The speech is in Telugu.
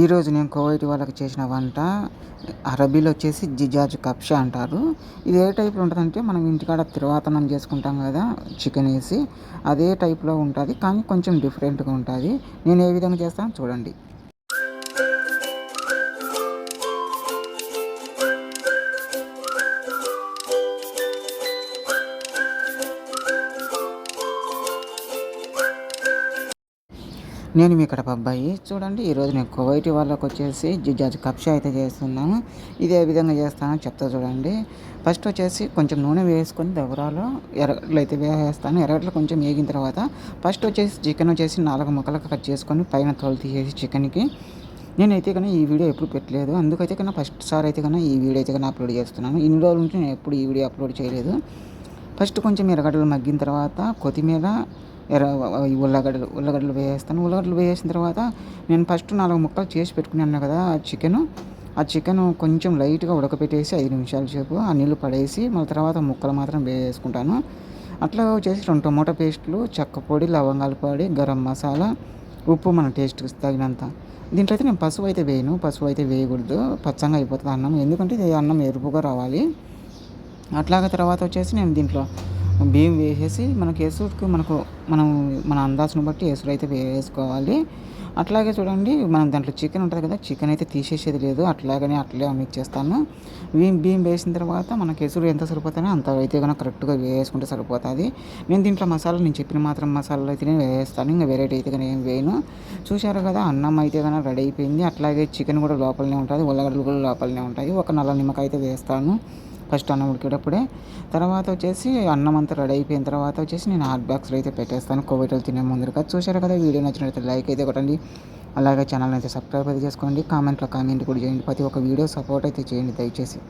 ఈరోజు నేను కోవైట్ వాళ్ళకి చేసిన వంట అరబీలో వచ్చేసి జిజాజ్ కప్షా అంటారు. ఇది ఏ టైప్లో ఉంటుందంటే మనం ఇంటికాడ తిరువాతనం చేసుకుంటాం కదా చికెన్ వేసి అదే టైప్లో ఉంటుంది కానీ కొంచెం డిఫరెంట్గా ఉంటుంది. నేను ఏ విధంగా చేస్తాను చూడండి. నేను మీ కడప అబ్బాయి. చూడండి ఈరోజు నేను కువైట్ వాళ్ళకి వచ్చేసి జిజాజ్ కప్షా అయితే చేస్తున్నాను. ఇదే విధంగా చేస్తానో చెప్తా చూడండి. ఫస్ట్ వచ్చేసి కొంచెం నూనె వేసుకొని దబరాలో ఎర్రగడ్డలు అయితే వేసేస్తాను. ఎర్రగడ్డలు కొంచెం వేగిన తర్వాత ఫస్ట్ వచ్చేసి చికెన్ వచ్చేసి నాలుగు ముక్కలకు కట్ చేసుకొని పైన తోలు తీసేసి చికెన్కి. నేనైతే కన్నా ఈ వీడియో ఎప్పుడు పెట్టలేదు. అందుకైతే కన్నా ఫస్ట్ సార్ అయితే కన్నా ఈ వీడియో అయితే కన్నా అప్లోడ్ చేస్తున్నాను. ఇన్ని రోజుల నుంచి నేను ఎప్పుడు ఈ వీడియో అప్లోడ్ చేయలేదు. ఫస్ట్ కొంచెం ఎర్రగడ్డలు మగ్గిన తర్వాత కొత్తిమీర ఉల్లగడ్డలు ఉల్లగడ్డలు వేస్తాను ఉల్లగడ్డలు వేసిన తర్వాత నేను ఫస్ట్ నాలుగు ముక్కలు చేసి పెట్టుకున్నాను కదా ఆ చికెను. ఆ చికెన్ కొంచెం లైట్గా ఉడకపెట్టేసి ఐదు నిమిషాల సేపు ఆ నీళ్ళు పడేసి మళ్ళీ తర్వాత ముక్కలు మాత్రం వేసుకుంటాను. అట్లా వచ్చేసి రెండు టమోటా పేస్టులు చెక్క పొడి లవంగాల పొడి గరం మసాలా ఉప్పు మన టేస్ట్కి తగినంత. దీంట్లో అయితే నేను పసుపు అయితే వేయను పసుపు అయితే వేయకూడదు. పచ్చంగా అయిపోతుంది అన్నం. ఎందుకంటే ఇది అన్నం ఎరుపుగా రావాలి. అట్లాగే తర్వాత వచ్చేసి నేను దీంట్లో బియ్యం వేసేసి మనకు కేసుకు మనకు మనం మన అందాజును బట్టి ఎసురు అయితే వేసుకోవాలి. అట్లాగే చూడండి మనం దాంట్లో చికెన్ ఉంటుంది కదా చికెన్ అయితే తీసేసేది లేదు. అట్లాగనే అట్లే మిక్స్ చేస్తాను. బియ్యం బియ్యం వేసిన తర్వాత మనకి ఎసురు ఎంత సరిపోతానో అంత అయితే కనుక కరెక్ట్గా వేసుకుంటే సరిపోతుంది. నేను దీంట్లో మసాలా నేను చెప్పిన మాత్రం మసాలాలు అయితే వేస్తాను. ఇంకా వెరైటీ అయితే కానీ ఏం వేయను. చూశారు కదా అన్నం అయితే కనుక రెడీ అయిపోయింది. అట్లాగే చికెన్ కూడా లోపలనే ఉంటుంది ఉల్లగడ్డలు కూడా లోపలనే ఉంటాయి. ఒక నల్ల నిమ్మకాయ అయితే వేస్తాను. ఫస్ట్ అన్నం ఉడికేటప్పుడే. తర్వాత వచ్చేసి అన్నం అంతా రెడీ అయిపోయిన తర్వాత వచ్చేసి నేను హాట్ బాక్స్లో అయితే పెట్టేస్తాను. కోవిడ్లో తినే ముందు కదా. చూశారు కదా వీడియో నచ్చినట్లయితే లైక్ అయితే కొట్టండి. అలాగే ఛానల్ అయితే సబ్స్క్రైబ్ అయితే చేసుకోండి. కామెంట్లో కామెంట్ కూడా చేయండి. ప్రతి ఒక్క వీడియో సపోర్ట్ అయితే చేయండి దయచేసి.